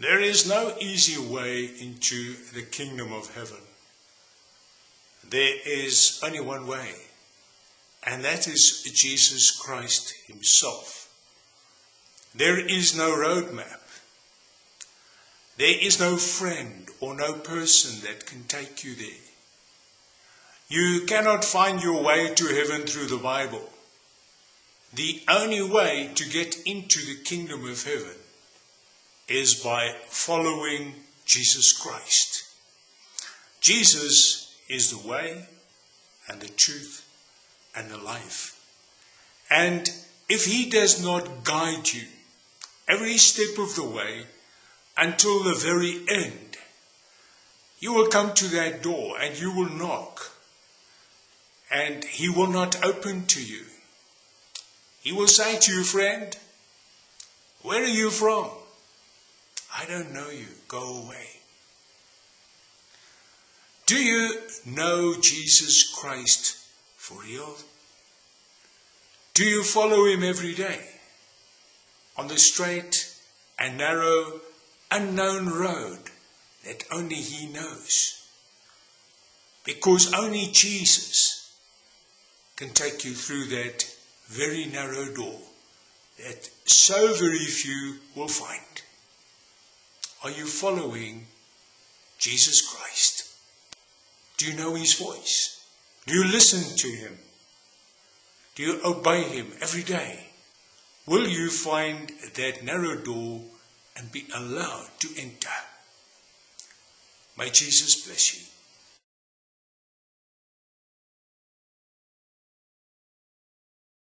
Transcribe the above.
There is no easy way into the kingdom of heaven. There is only one way, and that is Jesus Christ Himself. There is no roadmap. There is no friend or no person that can take you there. You cannot find your way to heaven through the Bible. The only way to get into the kingdom of heaven is by following Jesus Christ. Jesus is the way and the truth and the life. And if he does not guide you every step of the way until the very end, you will come to that door and you will knock and he will not open to you. He will say to you, friend, where are you from? I don't know you. Go away. Do you know Jesus Christ for real? Do you follow him every day on the straight and narrow, unknown road that only he knows? Because only Jesus can take you through that very narrow door that so very few will find. Are you following Jesus Christ? Do you know his voice? Do you listen to him? Do you obey him every day? Will you find that narrow door and be allowed to enter? May Jesus bless you.